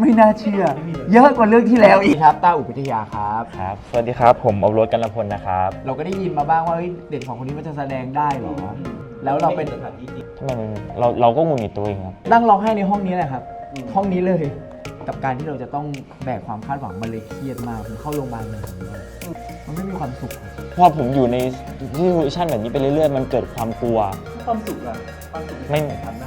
ไม่น่าเชื่อ เยอะกว่าเรื่องที่แล้วอีกครับต้าอุปวิทยาครับ ครับ สวัสดีครับ ผมอบรถกันละพลนะครับเราก็ได้ยินมาบ้างว่าเฮ้ยเด็กสองคนนี้มันจะแสดงได้เหรอ แล้วเราเป็นทำไมมันเราเราก็หงุดหงิดตัวเองครับ นั่งร้องไห้ในห้องนี้แหละครับ ห้องนี้เลย กับการที่เราจะต้องแบกความคาดหวังมันเลยเครียดมากผมเข้าโรงพยาบาลเลยมันไม่มีความสุขครับพอผมอยู่ในที่ซิชันแบบนี้ไปเรื่อยๆ มันเกิดความกลัว ความสุขอะความสุขไม่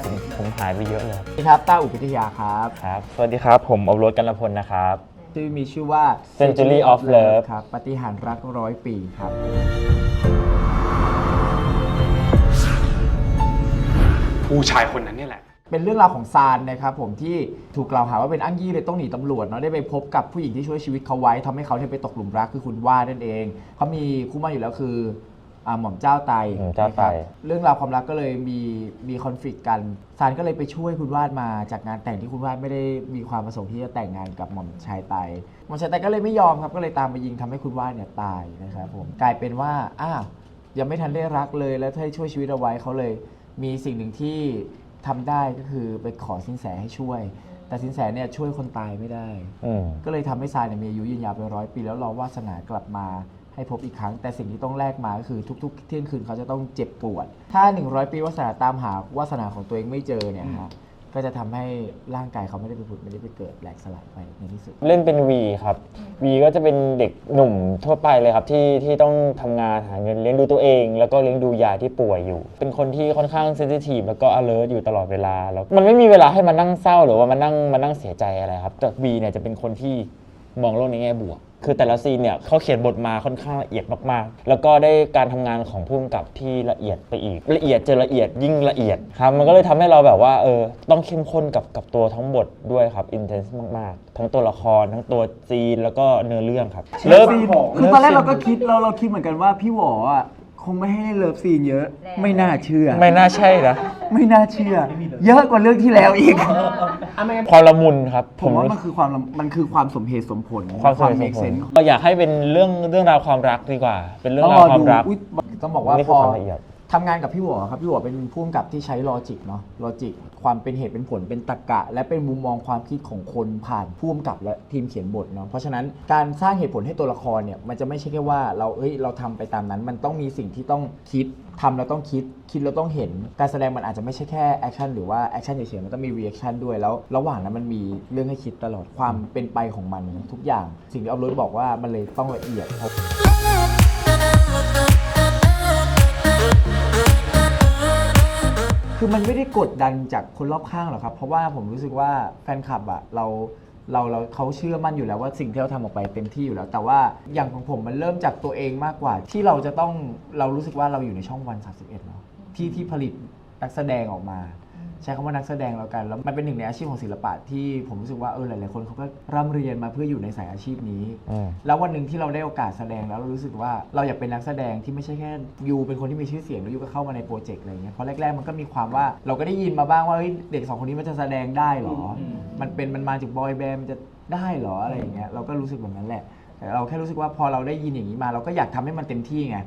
ผมผมหายไปเยอะเลยครับสวัสดีครับต้าอุปวิทยาครับครับ สวัสดีครับ ผมอบรถกันละพลนะครับที่มีชื่อว่า Century of Love ครับปฏิหารย์รักร้อยปีครับผู้ชายคนนั้นเนี่ยแหละ เป็นเรื่องราวของซานนะครับผมที่ถูกกล่าวหาว่าเป็นอ้างยี่เลยต้องหนีตำรวจเนาะได้ไปพบกับผู้หญิงที่ช่วยชีวิตเขาไว้ทำให้เขาเนี่ยไปตกหลุมรักคือคุณว่านั่นเองเขามีคู่หมั่นอยู่แล้วคืออ่าหม่อมเจ้าไตหม่อมเจ้าไต นะครับเรื่องราวความรักก็เลยมีมีคอนฟ lict กันซานก็เลยไปช่วยคุณวาดมาจากงานแต่งที่คุณวาดไม่ได้มีความประสงค์ที่จะแต่งงานกับหม่อมชายไตหม่อมชายไตก็เลยไม่ยอมครับก็เลยตามไปยิงทำให้คุณวาดเนี่ยตายนะครับผมกลายเป็นว่าอ้าว ยังไม่ทันได้รักเลยแล้วถ้าให้ช่วยชีวิตเอาไว้เขาเลย มีสิ่งหนึ่งที่ ทำได้ก็คือไปขอสินแสให้ช่วย แต่สินแสเนี่ยช่วยคนตายไม่ได้ อืม ก็เลยทำให้ทรายเนี่ยมีอายุยืนยาวไปร้อยปีแล้วรอวาสนากลับมาให้พบอีกครั้ง แต่สิ่งที่ต้องแลกมาก็คือทุก ๆ เที่ยงคืนเขาจะต้องเจ็บปวด ถ้า 100 ปีวาสนาตามหาวาสนาของตัวเองไม่เจอเนี่ยฮะ ก็จะทำให้ร่างกายเขาไม่ได้ไปผุดไม่ได้ไปเกิดแหลกสลายไปในที่สุด เล่นเป็นวีครับวีก็จะเป็นเด็กหนุ่มทั่วไปเลยครับที่ที่ต้องทำงานหาเงินเลี้ยงดูตัวเอง แล้วก็เลี้ยงดูยายที่ป่วยอยู่ เป็นคนที่ค่อนข้างเซนซิทีฟแล้วก็ alert อยู่ตลอดเวลาแล้วมันไม่มีเวลาให้มานั่งเศร้าหรือว่ามานั่งมานั่งเสียใจอะไรครับแต่วีเนี่ยจะเป็นคนที่มองโลกในแง่บวก คือแต่ละซีนเนี่ยเขาเขียนบทมาค่อนข้างละเอียดมากๆ แล้วก็ได้การทำงานของผู้กำกับที่ละเอียดไปอีก ละเอียดเจอละเอียดยิ่งละเอียดครับมันก็เลยทำให้เราแบบว่าเออต้องเข้มข้นกับกับตัวทั้งบทด้วยครับอินเทนส์มากๆ ทั้งตัวละครทั้งตัวซีนแล้วก็เนื้อเรื่องครับเลิฟซีนคือตอนแรกเราก็คิดเราเราคิดเหมือนกันว่าพี่หวออะค งไม่ให้เล่นเลิฟซีนเยอะ ไม่น่าเชื่อ ไม่น่าใช่นะไม่น่าเชื่อ เยอะกว่าเรื่องที่แล้วอีกอะไม่งั้นความละมุนครับผมว่ามันคือความมันคือความสมเหตุสมผลความสมเหตุเมสกมผเซลนเราอยากให้เป็นเรื่องเรื่องราวความรักดีกว่า เป็นเรื่องต้องรารวอความดูรัก อุ๊ยต้องบอกว่านี่พคืออความละเอียด ทำงานกับพี่หวครับพี่หวเป็นผู้กำกับที่ใช้ลอจิกเนาะลอจิกความเป็นเหตุเป็นผลเป็นตรรกะ และเป็นมุมมองความคิดของคนผ่านผู้กำกับและทีมเขียนบทเนาะเพราะฉะนั้นการสร้างเหตุผลให้ตัวละครเนี่ยมันจะไม่ใช่แค่ว่าเราเอ้ยเราทำไปตามนั้น มันต้องมีสิ่งที่ต้องคิดทำแล้วต้องคิด คิดแล้วต้องเห็น การแสดงมันอาจจะไม่ใช่แค่แอคชั่นหรือว่าแอคชั่นเฉยๆมันต้องมีรีแอคชั่นด้วยแล้ว ระหว่างนั้นมันมีเรื่องให้คิดตลอดความเป็นไปของมันทุกอย่าง สิ่งที่ออฟโรดบอกว่ามันเลยต้องละเอียด คือมันไม่ได้กดดันจากคนรอบข้างหรอกครับ เพราะว่าผมรู้สึกว่าแฟนคลับอะเราเราเราเขาเชื่อมั่นอยู่แล้วว่าสิ่งที่เราทำออกไปเต็มที่อยู่แล้ว แต่ว่าอย่างของผมมันเริ่มจากตัวเองมากกว่า ที่เราจะต้องเรารู้สึกว่าเราอยู่ในช่องวัน 31เนาะที่ที่ผลิตนักแสดงออกมา ใช้คำว่านักแสดงแล้วกันแล้วมันเป็นหนึ่งในอาชีพของศิลปะที่ผมรู้สึกว่าเออหลาย ๆ คนเขาก็ร่ำเรียนมาเพื่ออยู่ในสายอาชีพนี้ อืม แล้ววันหนึ่งที่เราได้โอกาสแสดงแล้วเรารู้สึกว่าเราอยากเป็นนักแสดงที่ไม่ใช่แค่ยูเป็นคนที่มีชื่อเสียงแล้วยูก็เข้ามาในโปรเจกต์อะไรเงี้ยเพราะแรก ๆ มันก็มีความว่าเราก็ได้ยินมาบ้างว่าเฮ้ยเด็กสองคนนี้มันจะแสดงได้เหรออมันเป็นมันมาจากบอยแบนด์มันจะได้เหรออะไรอย่างเงี้ยเราก็รู้สึกแบบนั้นแหละ แต่เราแค่รู้สึกว่าพอเราได้ยินอย่างนี้มา เราก็อยากทำให้มันเต็มที่ไง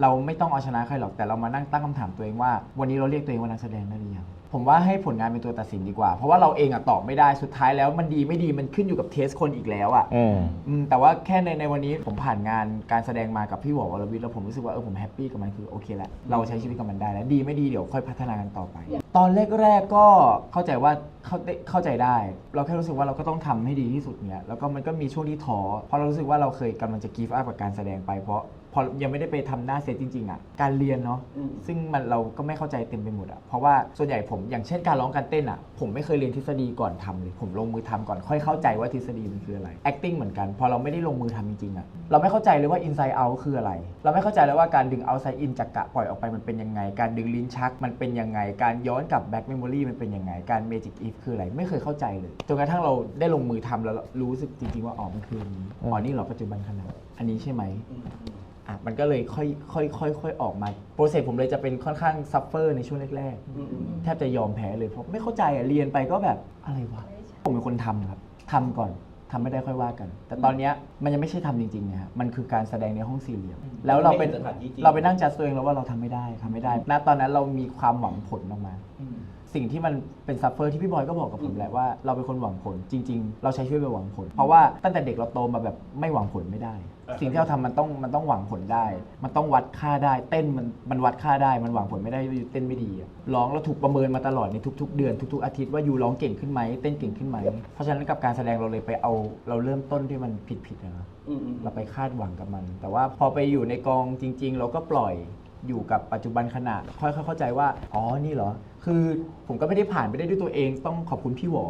เราไม่ต้องเอาชนะใครหรอกแต่เรามานั่งตั้งคำถามตัวเองว่า วันนี้เราเรียกตัวเองว่านักแสดงได้หรือยัง ผมว่าให้ผลงานเป็นตัวตัดสินดีกว่า เพราะว่าเราเองอะตอบไม่ได้สุดท้ายแล้วมันดีไม่ดีมันขึ้นอยู่กับเทสคนอีกแล้วอะอืม อืมแต่ว่าแค่ในในวันนี้ผมผ่านงานการแสดงมากับพี่หวอวรวิทย์แล้วผมรู้สึกว่าเออผมแฮปปี้กับมันคือโอเคแล้วเราใช้ชีวิตกับมันได้แล้วดีไม่ดีเดี๋ยวค่อยพัฒนากันต่อไป ตอนแรกๆก็เข้าใจว่าเข้าได้เข้าใจได้ เราแค่รู้สึกว่าเราก็ต้องทำให้ดีที่สุดเนี่ยแล้วก็มันก็มีช่วงที่ท้อเพราะเรารู้สึกว่าเราเคยกำลังจะกีฟอัพกับการแสดงไปเพราะ พอยังไม่ได้ไปทำหน้าเซตจริงๆอะการเรียนเนาะอืม ซึ่งมันเราก็ไม่เข้าใจเต็มไปหมดอะเพราะว่าส่วนใหญ่ผมอย่างเช่นการร้องการเต้นอะผมไม่เคยเรียนทฤษฎีก่อนทำเลยผมลงมือทำก่อนค่อยเข้าใจว่าทฤษฎีมันคืออะไร acting เหมือนกัน พอเราไม่ได้ลงมือทำจริงๆอะเราไม่เข้าใจเลยว่า inside out คืออะไร เราไม่เข้าใจเลยว่าการดึง outside in จากกะปล่อยออกไปมันเป็นยังไง การดึงลิ้นชักมันเป็นยังไง การย้อนกลับ back memory มันเป็นยังไงการ magic if คืออะไรไม่เคยเข้าใจเลยจนกระทั่งเราได้ลงมือทำแล้วรู้สึกจริงๆว่าอ๋อมันคืออันนี้อ๋อนี่เหรอปัจจุบันขณะอันนี้ใช่ไหมอ่ะมันก็เลยค่อยค่อยค่อยค่อยออกมาโปรเซสผมเลยจะเป็นค่อนข้างซัฟเฟอร์ในช่วงแรกอืมอืมๆแทบจะยอมแพ้เลยเพราะไม่เข้าใจอะเรียนไปก็แบบอะไรวะผมเป็นคนทำครับทำก่อนทำไม่ได้ค่อยว่ากัน แต่ตอนเนี้ยมันยังไม่ใช่ทำจริงๆนะฮะมันคือการแสดงในห้องสี่เหลี่ยม แล้วเราเป็นไม่เห็นสถานที่จริง เราไปนั่งจัดตัวเองแล้วว่าเราทำไม่ได้ทำไม่ได้ณตอนนั้นเรามีความหวังผลออกมา อืม สิ่งที่มันเป็นซัฟเฟอร์ที่พี่บอยก็บอกกับผมแหละว่าเราเป็นคนหวังผลจริง ๆ เราใช้ชีวิตแบบหวังผล เพราะว่าตั้งแต่เด็กเราโตมาแบบไม่หวังผลไม่ได้ สิ่งที่เราทำมันต้องมันต้องหวังผลได้ มันต้องวัดค่าได้ เต้นมันมันวัดค่าได้ มันหวังผลไม่ได้ว่าอยู่เต้นไม่ดีอะร้องเราถูกประเมินมาตลอดในทุก ๆ เดือนทุก ๆ อาทิตย์ว่าอยู่ร้องเก่งขึ้นไหมเต้นเก่งขึ้นไหมเพราะฉะนั้นกับการแสดงเราเลยไปเอาเราเริ่มต้นที่มันผิดๆนะอืมอืมเราไปคาดหวังกับมัน แต่ว่าพอไปอยู่ในกองจริง ๆ เราก็ปล่อยอยู่กับปัจจุบันขณะค่อยๆเข้าใจว่า อ๋อ นี่เหรอ คือผมก็ไม่ได้ผ่านไปได้ด้วยตัวเองต้องขอบคุณพี่หวอ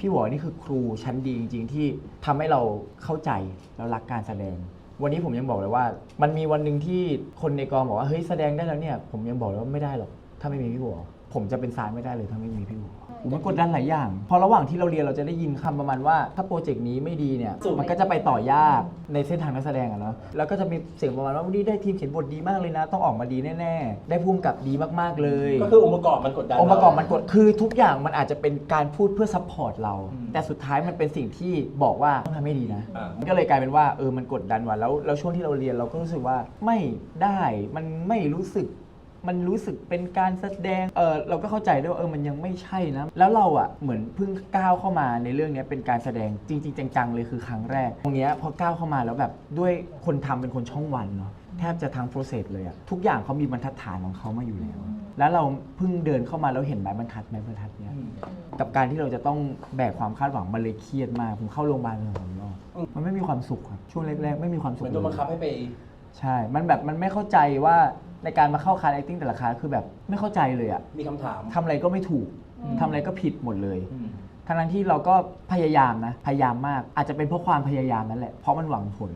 พี่หวอนี่คือครูชั้นดีจริง ๆ ที่ทำให้เราเข้าใจแล้วรักการแสดง วันนี้ผมยังบอกเลยว่า มันมีวันหนึ่งที่คนในกองบอกว่าเฮ้ยแสดงได้แล้วเนี่ย ผมยังบอกเลยว่าไม่ได้หรอกถ้าไม่มีพี่หวอผมจะเป็นซานไม่ได้เลยถ้าไม่มีพี่หวอ อุ๊ยมันกดดันหลายอย่าง พอระหว่างที่เราเรียนเราจะได้ยินคำประมาณว่า ถ้าโปรเจกต์นี้ไม่ดีเนี่ย มันก็จะไปต่อยากในเส้นทางนักแสดงอะเนาะ แล้วก็จะมีเสียงประมาณว่าวันนี้ได้ทีมเขียนบทดีมากเลยนะ ต้องออกมาดีแน่ ๆ ได้ภูมิกับดีมากๆเลย ก็คือองค์ประกอบมันกดดันองค์ประกอบมันกดคือทุกอย่างมันอาจจะเป็นการพูดเพื่อซัพพอร์ตเราอืมแต่สุดท้ายมันเป็นสิ่งที่บอกว่าต้องทำให้ดีนะ อ่ามัมันก็เลยกลายเป็นว่าเออมันกดดันว่ะแล้วแล้วช่วงที่เราเรียนเราก็รู้สึกว่าไม่ได้มันไม่รู้สึก มันรู้สึกเป็นการแสดงเออเราก็เข้าใจด้วยว่าเออมันยังไม่ใช่นะ แล้วเราอะเหมือนเพิ่งก้าวเข้ามาในเรื่องเนี้ยเป็นการแสดงจริง ๆ จังๆเลยคือครั้งแรก ตรงเนี้ยพอก้าวเข้ามาแล้วแบบด้วยคนทำเป็นคนช่องวันเนาะแทบจะทางโปรเซสเลยอะทุกอย่างเขามีบรรทัดฐานของเขามาอยู่แล้วแล้วเราเพิ่งเดินเข้ามาแล้วเห็นไม้บรรทัดไม้บรรทัดเนี้ยอืมกับการที่เราจะต้องแบกความคาดหวังมันเลยเครียดมากผมเข้าโรงพยาบาลมาสองรอบอืมมันไม่มีความสุขครับช่วงแรกๆ ไม่มีความเหสุขมือนโดนบังคับเลยให้ไป ใช่ มันแบบมันไม่เข้าใจว่า ในการมาเข้าคลาส acting แต่ละคลาสคือแบบไม่เข้าใจเลยอะมีคำถาม ทำอะไรก็ไม่ถูกอืม ทำอะไรก็ผิดหมดเลย อืม ทั้งนั้นที่เราก็พยายามนะ พยายามมาก อาจจะเป็นเพราะความพยายามนั่นแหละ เพราะมันหวังผล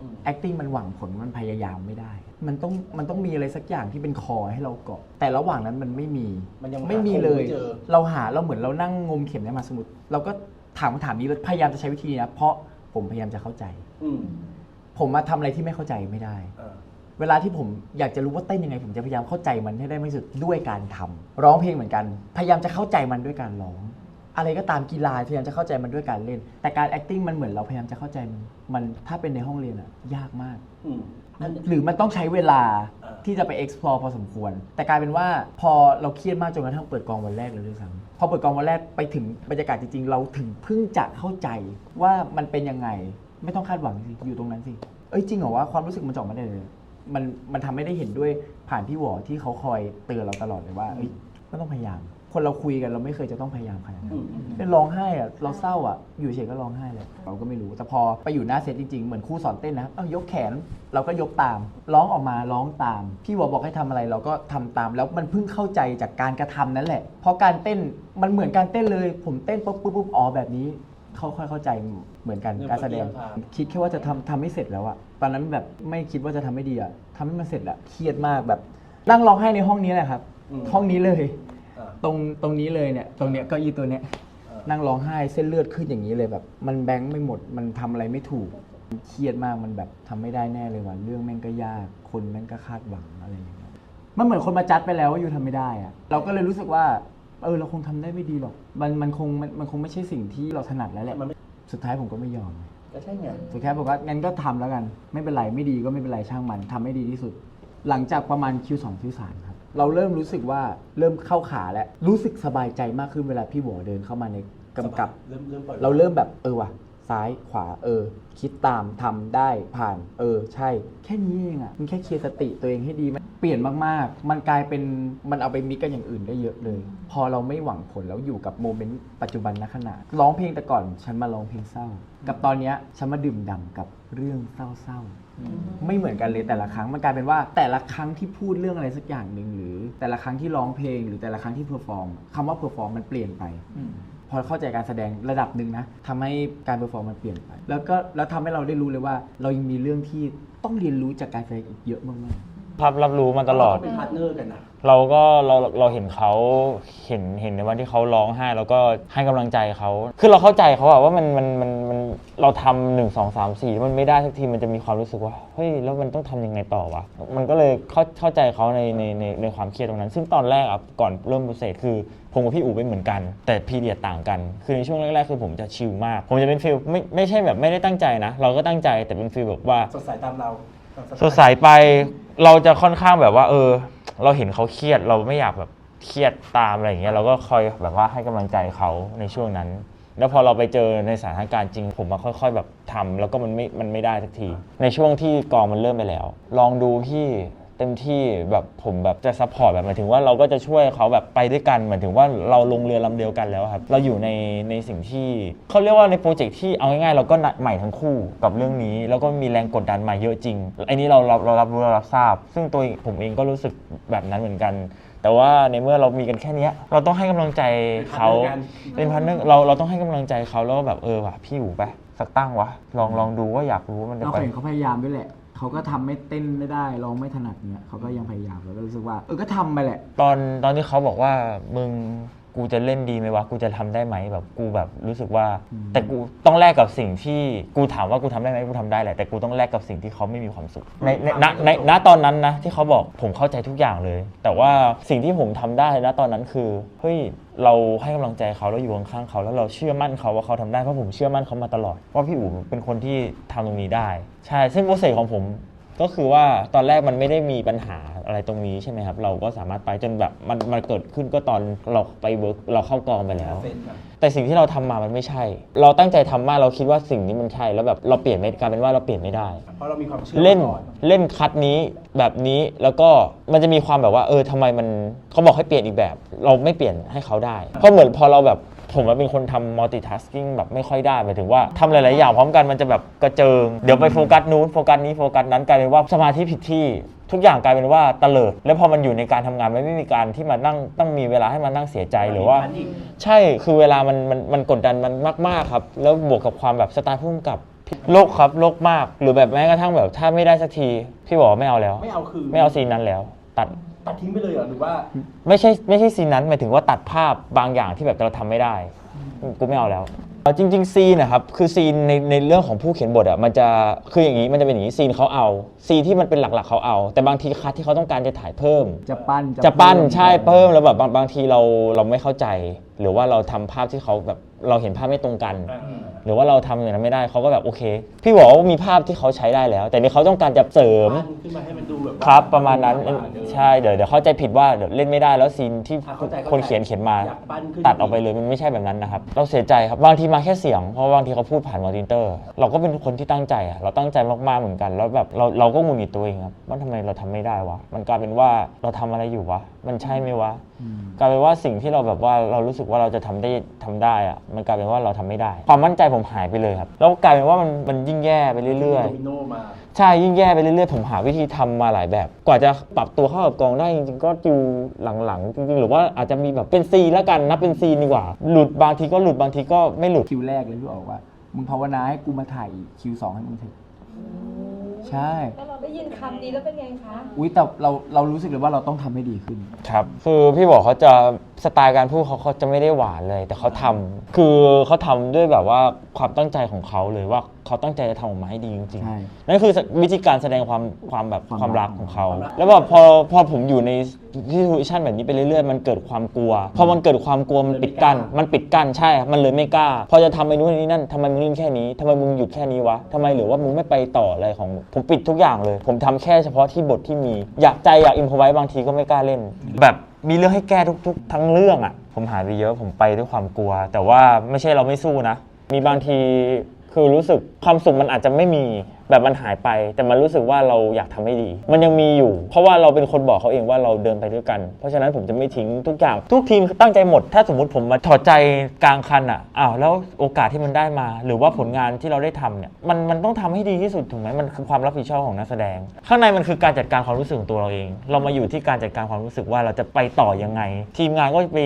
อืม acting มันหวังผล มันพยายามไม่ได้ มันต้อง มันต้องมีอะไรสักอย่างที่เป็นคอให้เราเกาะ แต่ระหว่างนั้นมันไม่มี มันยังไม่มีเลยหาคงไม่เจอ เราหา เราเหมือนเรานั่งงมเข็มในมหาสมุทร เราก็ถามคำถามนี้แล้วพยายามจะใช้วิธีนี้นะ เพราะผมพยายามจะเข้าใจ อืมผมมาทำอะไรที่ไม่เข้าใจไม่ได้อ่า เวลาที่ผมอยากจะรู้ว่าเต้นยังไง ผมจะพยายามเข้าใจมันให้ได้มากที่สุดด้วยการทำร้องเพลงเหมือนกัน พยายามจะเข้าใจมันด้วยการร้อง อะไรก็ตามกีฬาพยายามจะเข้าใจมันด้วยการเล่น แต่การ acting มันเหมือนเราพยายามจะเข้าใจมันมันถ้าเป็นในห้องเรียนอะยากมาก อืมอันหรือมันต้องใช้เวลาอ่า ที่จะไป explore พอสมควร แต่กลายเป็นว่าพอเราเครียดมากจนกระทั่งเปิดกองวันแรกเลยด้วยซ้ำพอเปิดกองวันแรกไปถึงบรรยากาศจริงๆ เราถึงเพิ่งจะเข้าใจว่ามันเป็นยังไง ไม่ต้องคาดหวังสิอยู่ตรงนั้นสิ เอ้ยจริงเหรอว่าความรู้สึกมันจะออกมาได้เลย มันมันทำให้ได้เห็นด้วยผ่านพี่หวอที่เขาคอยเตือนเราตลอดเลยว่าเอ้ยไม่ต้องพยายาม คนเราคุยกันเราไม่เคยจะต้องพยายามขนาดนั้อืนมอืมเป็นร้องไห้อะเราเศร้าอะอยู่เฉยก็ร้องไห้เลยเราก็ไม่รู้แต่พอไปอยู่หน้าเซตจริงๆเหมือนครูสอนเต้นนะครับเอายกแขนเราก็ยกตาม ร้องออกมาร้องตาม พี่วอบอกให้ทำอะไรเราก็ทำตาม แล้วมันเพิ่งเข้าใจจากการกระทำนั่นแหละ เพราะการเต้นมันเหมือนการเต้นเลย ผมเต้นปุ๊บปุ๊บปุ๊บอ๋อแบบนี้เขาค่อยเข้าใจเหมือนกันเรื่องการแสดงปฏิบัติการคิดแค่ว่าจะทำทำไม่เสร็จแล้วอะ ตอนนั้นแบบไม่คิดว่าจะทำไม่ดีอะทำให้มันเสร็จแล้วเครียดมากแบบ นั่งร้องไห้ในห้องนี้แหละครับ อืม ห้องนี้เลย อ่า ตรงตรงนี้เลยเนี่ยตรงเนี้ยเก็อีตัวเนี้ยอ่านั่งร้องไห้เส้นเลือดขึ้นอย่างนี้เลยแบบ มันแบงค์ไม่หมดมันทำอะไรไม่ถูกมันเครียดมากมันแบบทำไม่ได้แน่เลยว่ะเรื่องแม่งก็ยาก คนแม่งก็คาดหวังอะไรอย่างเงี้ยมันเหมือนคนมาจัดไปแล้วว่าอยู่ทำไม่ได้อะเราก็เลยรู้สึกว่าเออเราคงทำได้ไม่ดีหรอก มันมันคงมันมันคงไม่ใช่สิ่งที่เราถนัดแล้วแหละมันไม่ สุดท้ายผมก็ไม่ยอม ก็ใช่ไง สุดท้ายบอกว่างั้นก็ทำแล้วกัน ไม่เป็นไรไม่ดีก็ไม่เป็นไรช่างมันทำให้ดีที่สุด หลังจากประมาณ Q2 Q3 ครับ เราเริ่มรู้สึกว่าเริ่มเข้าขาแล้วรู้สึกสบายใจมากขึ้นเวลาพี่บัวเดินเข้ามาในกำกับ เริ่มเริ่มปล่อย เราเริ่มแบบเออว่ะ ซ้ายขวาเออ คิดตามทำได้ผ่านเออ ใช่ แค่นี้เองอะ่ะมันแค่เคลียร์สติตัวเองให้ดีมันเปลี่ยนมากๆ มันกลายเป็นมันเอาไปมิกกันอย่างอื่นได้เยอะเลย พอเราไม่หวังผลแล้วอยู่กับโมเมนต์ปัจจุบันณขณะร้องเพลงแต่ก่อนฉันมาร้องเพลงเศร้า กับตอนเนี้ยฉันมาดื่มด่ำกับเรื่องเศร้าๆไม่เหมือนกันเลยแต่ละครั้งมันกลายเป็นว่าแต่ละครั้งที่พูดเรื่องอะไรสักอย่างหนึ่งหรือ แต่ละครั้งที่ร้องเพลง หรือแต่ละครั้งที่เพอร์ฟอร์มคำว่าเพอร์ฟอร์มมันเปลี่ยนไป พอเข้าใจการแสดงระดับหนึ่งนะทำให้การเปอร์ฟอร์มมันเปลี่ยนไป แล้วก็แล้วทำให้เราได้รู้เลยว่า เรายังมีเรื่องที่ต้องเรียนรู้จากการแสดงอีกเยอะมากๆาพรับรู้มาตลอดเราเป็นพาร์ทเนอร์กันนะเราก็เราเราเห็นเขาเห็นเห็นในวันที่เขาร้องไห้แล้วก็ให้กำลังใจเขาคือเราเข้าใจเขาอะว่ามันมันมันมันเราทำหนึ่งสองสามสี่มันไม่ได้สักทีมันจะมีความรู้สึกว่าเฮ้ยแล้วมันต้องทำยังไงต่อวะมันก็เลยเข้าเข้าใจเขาในในในในความเครียดตรงนั้น ซึ่งตอนแรกอะก่อนเริ่มโปรเซสคือผมกับพี่อู๋เป็นเหมือนกัน แต่พีเดียดต่างกัน คือในช่วงแรกๆคือผมจะชิลมาก ผมจะเป็นฟิลไม่ไม่ใช่แบบไม่ได้ตั้งใจนะ เราก็ตั้งใจแต่เป็นฟิลแบบว่าสดใสตามเราตามสดใสไป เราจะค่อนข้างแบบว่า เออ เราเห็นเขาเครียด เราไม่อยากแบบเครียดตามอะไรอย่างเงี้ยเราก็คอยแบบว่าให้กำลังใจเขาในช่วงนั้น แล้วพอเราไปเจอในสถานการณ์จริง ผมมาค่อย ๆ แบบทำแล้วก็มันไม่มันไม่ได้สักที ในช่วงที่กองมันเริ่มไปแล้ว ลองดูที่ เต็มที่แบบผมแบบจะซัพพอร์ตแบบหมายถึงว่าเราก็จะช่วยเขาแบบไปด้วยกันหมายถึงว่าเราลงเรือลำเดียวกันแล้วครับ เราอยู่ในในสิ่งที่เขาเรียกว่าในโปรเจกต์ที่เอาง่ายๆเราก็นัดใหม่ทั้งคู่กับเรื่องนี้ แล้วก็มีแรงกดดันมาเยอะจริงไอ้นี้เราเราเรารับรู้เรารับทราบ ซึ่งตัวผมเองก็รู้สึกแบบนั้นเหมือนกัน แต่ว่าในเมื่อเรามีกันแค่เนี้ยเราต้องให้กำลังใจเขาเป็นพันเนอร์เราเราต้องให้กำลังใจเขาแล้วก็แบบเออว่ะพี่อู๋ไปสักตั้งวะลองลองดูว่าอยากรู้ว่ามันจะเราไปเห็นเขาพยายามด้วยแหละ เขาก็ทำไม่เต้นไม่ได้ร้องไม่ถนัดเนี้ยเขาก็ยังพยายามแล้วก็รู้สึกว่าเออก็ทำไปแหละ ตอนตอนที่เขาบอกว่ามึง กูจะเล่นดีไหมวะกูจะทำได้ไหมแบบกูแบบรู้สึกว่าอืมแต่กูต้องแลกกับสิ่งที่กูถามว่ากูทำได้ไหมกูทำได้แหละแต่กูต้องแลกกับสิ่งที่เขาไม่มีความสุขในในณในณตอนนั้นนะที่เขาบอกผมเข้าใจทุกอย่างเลย แต่ว่าสิ่งที่ผมทำได้ณตอนนั้นคือเฮ้ยเราให้กำลังใจเขาแล้วอยู่ข้างๆเขาแล้วเราเชื่อมั่นเขาว่าเขาทำได้เพราะผมเชื่อมั่นเขามาตลอดว่าพี่อู๋เป็นคนที่ทำตรงนี้ได้ ใช่ซึ่งโปรเซสของผม ก็คือว่าตอนแรกมันไม่ได้มีปัญหาอะไรตรงนี้ใช่ไหมครับ เราก็สามารถไปจนแบบมันมันเกิดขึ้นก็ตอนเราไปเวิร์กเราเข้ากองไปแล้วเป็นแบบแต่สิ่งที่เราทำมามันไม่ใช่ เราตั้งใจทำมากเราคิดว่าสิ่งนี้มันใช่ แล้วแบบเราเปลี่ยนไม่กลายเป็นว่าเราเปลี่ยนไม่ได้เพราะเรามีความเชื่อเล่นก่อนเล่นคัดนี้แบบนี้แล้วก็มันจะมีความแบบว่าเออทำไมมันเขาบอกให้เปลี่ยนอีกแบบ เราไม่เปลี่ยนให้เขาได้เพราะเหมือนพอเราแบบ ผมว่าเป็นคนทำ multitasking แบบไม่ค่อยได้หมายถึงว่าทำหลาย ๆ อย่างพร้อมกันมันจะแบบกระเจิง เดี๋ยวไปโฟกัสนู้นโฟกัสนี้โฟกัสนั้นกลายเป็นว่าสมาธิผิดที่ทุกอย่างกลายเป็นว่าตะเลิด แล้วพอมันอยู่ในการทำงานมันไม่มีการที่มานั่งต้องมีเวลาให้มานั่งเสียใจหรือว่าพันอีกใช่คือเวลามันมันมันกดดันมันมาก ๆ ครับ แล้วบวกกับความแบบสไตล์พุ่มกับโลกครับโลกมากหรือแบบแม้กระทั่งแบบถ้าไม่ได้สักที พี่บอกว่าไม่เอาแล้ว ไม่เอาคือไม่เอาซีนนั้นแล้ว ตัด ตัดทิ้งไปเลยเหรอหรือว่า ไม่ใช่ไม่ใช่ซีนนั้นหมายถึงว่าตัดภาพบางอย่างที่แบบเราทำไม่ได้ กูไม่เอาแล้วเอาจริงๆซีนนะครับคือซีนในในเรื่องของผู้เขียนบทอะมันจะคืออย่างนี้มันจะเป็นอย่างนี้ซีนเขาเอาซีนที่มันเป็นหลักๆเขาเอา แต่บางทีคัดที่เขาต้องการจะถ่ายเพิ่ม จะปั้นจะปั้นเพิ่มใช่เพิ่มแล้วแบบบางบางทีเราเราไม่เข้าใจ หรือว่าเราทำภาพที่เขาแบบ เราเห็นภาพไม่ตรงกัน หรือว่าเราทำอย่างนั้นไม่ได้เขาก็แบบโอเค พี่บอกว่ามีภาพที่เขาใช้ได้แล้ว แต่นี่เขาต้องการจะเสริมปั้นขึ้นมาให้มันดูแบบว่ครับประมาณนั้นหวๆเออใช่เดี๋ยวเดี๋ยวเข้าใจผิดว่าเดี๋ยวเล่นไม่ได้แล้วซีนที่อะเข้าใจคนเขียนเขียนมาอยากปั้นขึ้นตัดออกไปเลยมันไม่ใช่แบบนั้นนะครับ เราเสียใจครับบางทีมาแค่เสียงเพราะบางทีเขาพูดผ่านมอนิเตอร์ เราก็เป็นคนที่ตั้งใจอะเราตั้งใจมากๆเหมือนกัน แล้วแบบเราเราก็หงุดหงิดตัวเองครับว่าทำไมเราทำไม่ได้วะมันกลายเป็นว่าเราทำอะไรอยู่วะ มันใช่ไหมวะอืมกลายเป็นว่าสิ่งที่เราแบบว่าเรารู้สึกว่าเราจะทำได้ทำได้อะมันกลายเป็นว่าเราทำไม่ได้ ความมั่นใจผมหายไปเลยครับ แล้วกลายเป็นว่ามันมันยิ่งแย่ไปเรื่อยโดมิโนมาๆใช่ยิ่งแย่ไปเรื่อยๆผมหาวิธีทำมาหลายแบบ กว่าจะปรับตัวเข้ากับกองได้จริงๆ ก็อยู่หลังๆจริงๆหรือว่าอาจจะมีแบบเป็นซีนแล้วกันนับเป็นซีนดีกว่า หลุดบางทีก็หลุดบางทีก็ไม่หลุดคิวแรกเลยที่บอกว่ามึงภาวนาให้กูมาถ่ายคิวสองให้มึงเถอะ ใช่ แล้วเราได้ยินคำนี้แล้วเป็นไงคะ อุ้ยแต่เราเรารู้สึกเลยว่าเราต้องทำให้ดีขึ้น ครับ คือพี่บอกเขาจะสไตล์การพูดเขาเขาจะไม่ได้หวานเลย แต่เขาทำคือเขาทำด้วยแบบว่าความตั้งใจของเขาเลยว่า เขาตั้งใจจะทำออกมาให้ดีจริงใช่ ๆ นั่นคือวิธีการแสดงความความแบบคาวความมรัรักกของเขาความรักแล้วแบบพอพอผมอยู่ในที่ทูชันแบบนี้ไปเรื่อยๆ มันเกิดความกลัว พอมันเกิดความกลัวมันปิดกั้น มันปิดกั้นใช่ มันเลยไม่กล้า พอจะทำไอ้นู้นไอ้นี่นั่นทำไมมึงเล่นแค่นี้ทำไมมึงหยุดแค่นี้วะทำไมหรือว่ามึงไม่ไปต่ออะไรของมึงผมปิดทุกอย่างเลย ผมทำแค่เฉพาะที่บทที่มี อยากใจอยากอินพอไว้บางทีก็ไม่กล้าเล่น แบบมีเรื่องให้แก้ทุก ๆ ทั้งเรื่องอะ ผมหายไปเยอะผมไปด้วยความกลัว แต่ว่าไม่ใช่เราไม่สู้นะ มีบางที คือรู้สึกความสุขมันอาจจะไม่มี แบบมันหายไป แต่มันรู้สึกว่าเราอยากทำให้ดี มันยังมีอยู่ เพราะว่าเราเป็นคนบอกเขาเองว่าเราเดินไปด้วยกัน เพราะฉะนั้นผมจะไม่ทิ้งทุกอย่าง ทุกทีมตั้งใจหมด ถ้าสมมติผมมาถอดใจกลางคันอะอ้าวแล้วโอกาสที่มันได้มา หรือว่าผลงานที่เราได้ทำเนี่ยมันมันต้องทำให้ดีที่สุดถูกไหมมันคือความรับผิดชอบของนักแสดง ข้างในมันคือการจัดการความรู้สึกของตัวเราเอง เรามาอยู่ที่การจัดการความรู้สึกว่าเราจะไปต่อยังไง ทีมงานก็ไป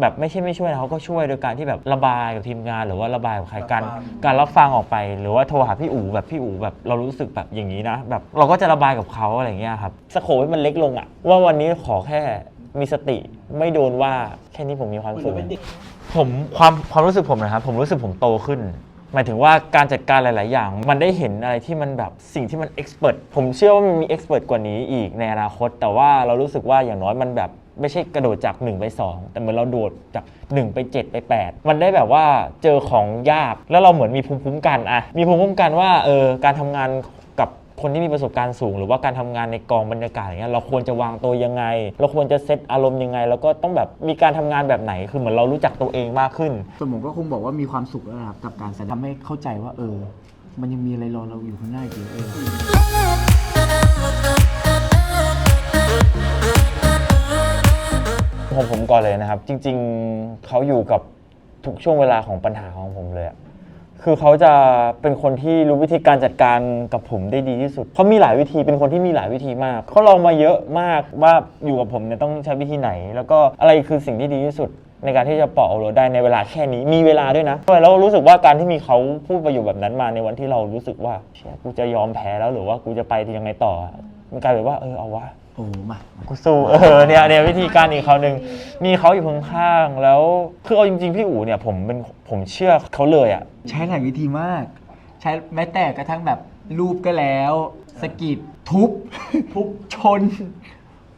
แบบไม่ใช่ไม่ช่วยนะเขาก็ช่วยโดยการที่แบบระบายกับทีมงาน หรือว่าระบายกับใครกันรับฟังการรับฟังออกไป หรือว่าโทรหาพี่อู๋แบบพี่อู๋แบบเรารู้สึกแบบอย่างนี้นะแบบเราก็จะระบายกับเขาอะไรอย่างเงี้ยครับสโคปให้มันเล็กลงอะว่าวันนี้ขอแค่มีสติไม่โดนว่าแค่นี้ผมมีความเหมือนสุขเราเป็นเด็กผมความความรู้สึกผมนะครับผมรู้สึกผมโตขึ้น หมายถึงว่าการจัดการหลาย ๆ อย่าง มันได้เห็นอะไรที่มันแบบสิ่งที่มันเอ็กซ์เพรสผมเชื่อว่ามันมีเอ็กซ์เพรสกว่านี้อีกในอนาคต แต่ว่าเรารู้สึกว่าอย่างน้อยมันแบบไม่ใช่กระโดดจาก 1 ไป 2 แต่เหมือนเราโดดจาก 1 ไป 7 ไป 8 มันได้แบบว่าเจอของยากแล้วเราเหมือนมีภูมิคุ้มกันอะมีภูมิคุ้มกันว่าเออการทำงาน คนที่มีประสบการณ์สูง หรือว่าการทำงานในกองบรรยากาศอย่างเงี้ยเราควรจะวางตัวยังไง เราควรจะเซตอารมณ์ยังไง แล้วก็ต้องแบบมีการทำงานแบบไหนคือเหมือนเรารู้จักตัวเองมากขึ้นส่วนผมก็คงบอกว่ามีความสุขแล้วนะครับกับการแสดงทำให้เข้าใจว่าเออ มันยังมีอะไรรอเราอยู่ข้างหน้าอีกเยอะเออผมผมก่อนเลยนะครับ จริง ๆเขาอยู่กับทุกช่วงเวลาของปัญหาของผมเลยอะ คือเขาจะเป็นคนที่รู้วิธีการจัดการกับผมได้ดีที่สุดเขามีหลายวิธีเป็นคนที่มีหลายวิธีมากเขาลองมาเยอะมากว่าอยู่กับผมเนี่ยต้องใช้วิธีไหน แล้วก็อะไรคือสิ่งที่ดีที่สุด ในการที่จะปลอบเอาราได้ในเวลาแค่นี้มีเวลาด้วยนะแล้วรู้สึกว่าการที่มีเขาพูดประโยคแบบนั้นมาในวันที่เรารู้สึกว่าเชี่ยกูจะยอมแพ้แล้วหรือว่ากูจะไปยังไงต่อมันกลายเป็นว่าเออเอาวะ โอ้มากูสู้เออเนี่ยเนี่ยวิธีการอีกเขาหนึ่งมีเขาอยู่ข้างๆแล้วคือเอาจริงๆพี่อู๋เนี่ยผมเป็นผมเชื่อเขาเลยอะใช้หลายวิธีมาก ใช้แม้แต่กระทั่งแบบรูปก็แล้วสะกิดทุบ ทุบชน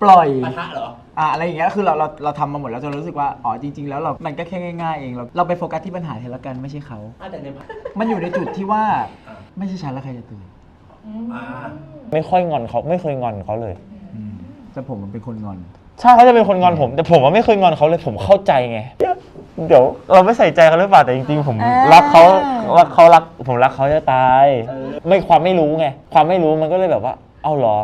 ปล่อยปะทะเหรออะอะไรอย่างเงี้ยคือเราเราเราทำมาหมดแล้วจนรู้สึกว่าอ๋อจริง ๆ แล้วเรา มันก็แค่ง่ายๆเองเราเราไปโฟกัสที่ปัญหาแทนละกันไม่ใช่เขา อะแต่ในภาพมันอยู่ในจุดที่ว่าอ่าไม่ใช่ฉันแล้วใครจะตื่น อ่า ไม่ค่อยงอนเขาไม่เคยงอนเขาเลยอืม แต่ผมมันเป็นคนงอน ใช่เขาจะเป็นคนงอนผม แต่ผมว่าไม่เคยงอนเขาเลยผมเข้าใจไงเดี๋ยวเราไม่ใส่ใจเขาหรือเปล่าแต่จริงๆ ผมอ่ารักเขารักเขารักผมรักเขาจะตาย ไม่ความไม่รู้ไงความไม่รู้มันก็เลยแบบว่า เอ้าเหรอ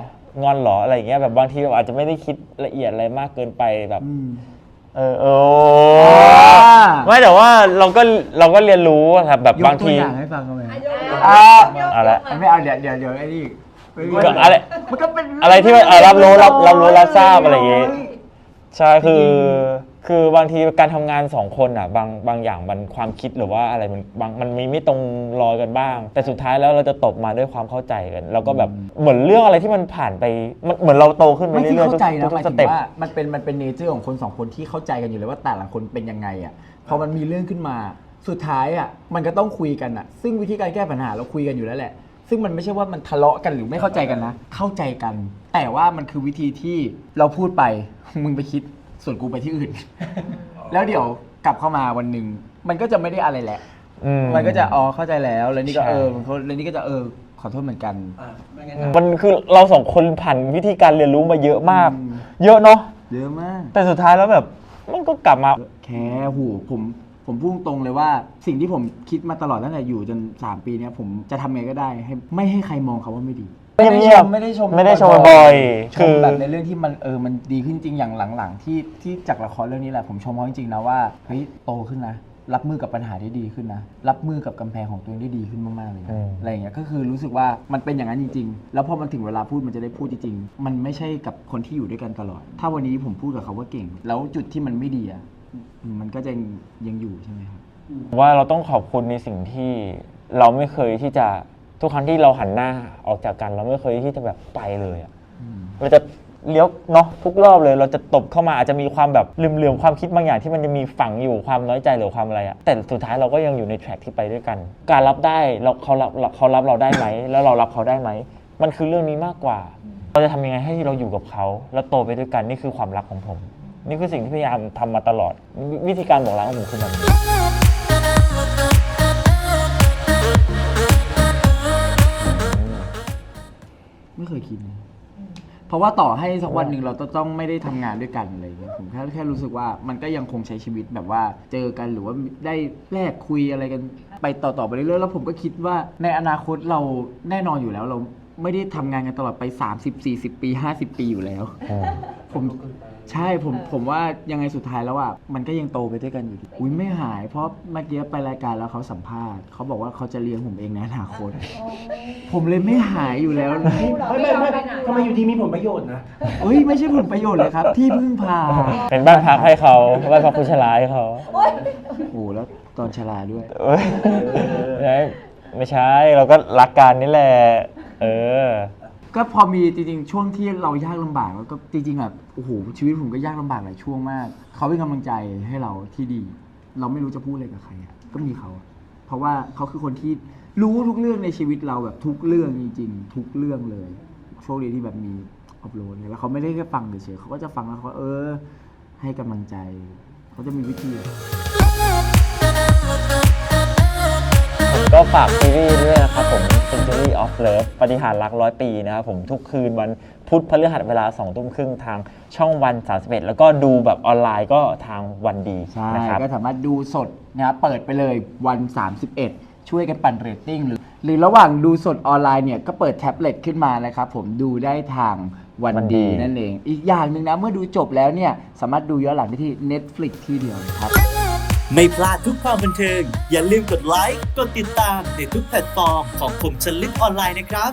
งอนเหรออะไรอย่างเงี้ยแบบบางทีเราอาจจะไม่ได้คิดละเอียดอะไรมากเกินไปแบบอืม เออเอออ่าไม่แต่ว่าเราก็เราก็เรียนรู้อะครับแบบยกบางตัวที อย่างให้ฟังกันไหมอะเอาละ ไม่เอาเดี๋ยวเดี๋ยวเดี๋ยวไอ้นี่ไม่มี ก็อะไร มันก็เป็นอะไรที่มันเออรับรู้รับรับรู้รับทราบอะไรอย่างงี้โใช่คือจริงคือบางทีการทำงานสองคนอะบางบางอย่างมันความคิดหรือว่าอะไรมันบางมันมีไม่ตรงรอยกันบ้าง แต่สุดท้ายแล้วเราจะตบมาด้วยความเข้าใจกัน แล้วก็แบบเหมือนเรื่องอะไรที่มันผ่านไปมันเหมือนเราโตขึ้นไปไม่เรื่ที่อยๆเข้าใจนะทุกหมายๆสถึงเต็ป ว่ามันเป็นมันเป็นเนเจอร์ของคนสองคนที่เข้าใจกันอยู่เลยว่าแต่ละคนเป็นยังไงอะพอมันมีเรื่องขึ้นมา สุดท้ายอะมันก็ต้องคุยกันอะ ซึ่งวิธีการแก้ปัญหาเราคุยกันอยู่แล้วแหละ ซึ่งมันไม่ใช่ว่ามันทะเลาะกันหรือไม่เข้าใจกันนะ เข้าใจกัน แต่ว่ามันคือวิธีที่เราพูดไป มึงไปคิดส่วนกูไปที่อื่น แล้วเดี๋ยวกลับเข้ามาวันหนึ่งมันก็จะไม่ได้อะไรแหละ อืมันก็จะอ๋อเข้าใจแล้วแล้วนี่ก็ใช่เออเขาแล้วนี่ก็จะเออขอโทษเหมือนกันอ่าไม่งั้นมันคือเราสองคนผ่านวิธีการเรียนรู้มาเยอะมาก อืม เยอะเนาะเยอะมาก แต่สุดท้ายแล้วแบบ มันก็กลับมา แค่หูผม ผมพูดตรงเลยว่าสิ่งที่ผมคิดมาตลอดตั้งแต่อยู่จน 3 ปีเนี้ยผมจะทำไงก็ได้ให้ไม่ให้ใครมองเขาว่าไม่ดีเงียบๆไม่ได้ชมไม่ได้ชมบ่อยๆชคืมอ แบบในเรื่องที่มันเออมันดีขึ้นจริงอย่างหลังๆ ที่ที่จากละครเรื่องนี้แหละผมชมเขาจริงๆนะว่าเฮ้ยโตขึ้นนะ รับมือกับปัญหาได้ดีขึ้นนะ รับมือกับกำแพงของตัวเองได้ดีขึ้นมากๆเลยนะอืม อะไรอย่างเงี้ยก็คือรู้สึกว่ามันเป็นอย่างนั้นจริง ๆ แล้วพอมันถึงเวลาพูดมันจะได้พูดจริงๆมันไม่ใช่กับคนที่อยู่ด้วยกันตลอด ถ้าวันนี้ผมพูดกับเขาว่าเก่ง แล้วจุดที่มันไม่ดีอะ มันก็จะยังอยู่ใช่ไหมครับ ว่าเราต้องขอบคุณในสิ่งที่เราไม่เคยที่จะทุกครั้งที่เราหันหน้าออกจากกัน เราไม่เคยที่จะแบบไปเลยอะเราจะเลี้ยวเนาะทุกรอบเลย เราจะตบเข้ามาอาจจะมีความแบบลืมๆความคิดบางอย่างที่มันจะมีฝังอยู่ความน้อยใจหรือความอะไรอะแต่สุดท้ายเราก็ยังอยู่ในแทร็กที่ไปด้วยกัน การรับได้เราเขารับเขารับเราได้ไหมแล้วเรารับเขาได้ไหมมันคือเรื่องนี้มากกว่า เราจะทำยังไงให้เราอยู่กับเขา แล้วโตไปด้วยกันนี่คือความรักของผม นี่คือสิ่งที่พยายามทำมาตลอดวิธีการบอกรักของผมคือแบบนี้ไม่เคยคิดนะเพราะว่าต่อให้สักวันหนึ่งเราจะต้องไม่ได้ทำงานด้วยกันอะไรอย่างเงี้ยผมแค่แค่รู้สึกว่ามันก็ยังคงใช้ชีวิตแบบว่าเจอกันหรือว่าได้แลกคุยอะไรกัน ไปต่อๆไปเรื่อยๆแล้วผมก็คิดว่าในอนาคตเราแน่นอนอยู่แล้วเราไม่ได้ทำงานกันตลอดไป 30 40 ปี 50 ปีอยู่แล้ว อืมผม ใช่ผมผมว่ายังไงสุดท้ายแล้วอะมันก็ยังโตไปด้วยกันอยู่ดีอุ้ยไม่หาย เพราะเมื่อกี้ไปรายการแล้วเขาสัมภาษณ์เขาบอกว่าเขาจะเลี้ยงผมเองในอนาคต ผมเลยไม่หายอยู่แล้วไม่ไม่ไม่ทำไมอยู่ดีมีผลประโยชน์นะ เฮ้ยไม่ใช่ผลประโยชน์เลยครับ ที่พึ่งพาเป็นบ้านพักให้เขาบ้านพักคุณชลาให้เขาโอ้โหแล้วตอนชราด้วย เอ้ยไม่ไม่ใช่ เราก็รักกันนี่แหละ เออ ก็พอมีจริงๆช่วงที่เรายากลำบากแล้วก็จริงๆแบบโอ้โหชีวิตผมก็ยากลำบากหลายช่วงมาก เขาเป็นกำลังใจให้เราที่ดี เราไม่รู้จะพูดอะไรกับใครอะก็มีเขาอะเพราะว่าเขาคือคนที่รู้ทุกเรื่องในชีวิตเราแบบทุกเรื่องจริงๆ ทุกเรื่องเลยโชคดีที่แบบมีอัพโหลดเนี่ยแล้วเขาไม่ได้แค่ฟังเฉยๆเขาก็จะฟังแล้วเขาเออ ให้กำลังใจ เขาจะมีวิธีก็ฝากซีรีส์ด้วยนะครับผม เป็น Century of Love ปฏิหารรักร้อยปีนะครับผมทุกคืนวันพุธพฤหัสเวลา2ทุ่มครึ่งทางช่องวัน 31 แล้วก็ดูแบบออนไลน์ก็ทางวันดีใช่นะครับ ก็สามารถดูสดนะครับเปิดไปเลยวัน 31 ช่วยกันปั่นเรตติ้งหรือหรือระหว่างดูสดออนไลน์เนี่ยก็เปิดแท็บเล็ตขึ้นมานะครับผมดูได้ทางวันวันดี ดีนั่นเอง อีกอย่างหนึ่งนะเมื่อดูจบแล้วเนี่ยสามารถดูย้อนหลังได้ที่ Netflix ที่เดียวเลยครับ ไม่พลาดทุกความบันเทิง อย่าลืมกดไลค์ กดติดตามในทุกแพลตฟอร์มของผมชนลึกออนไลน์นะครับ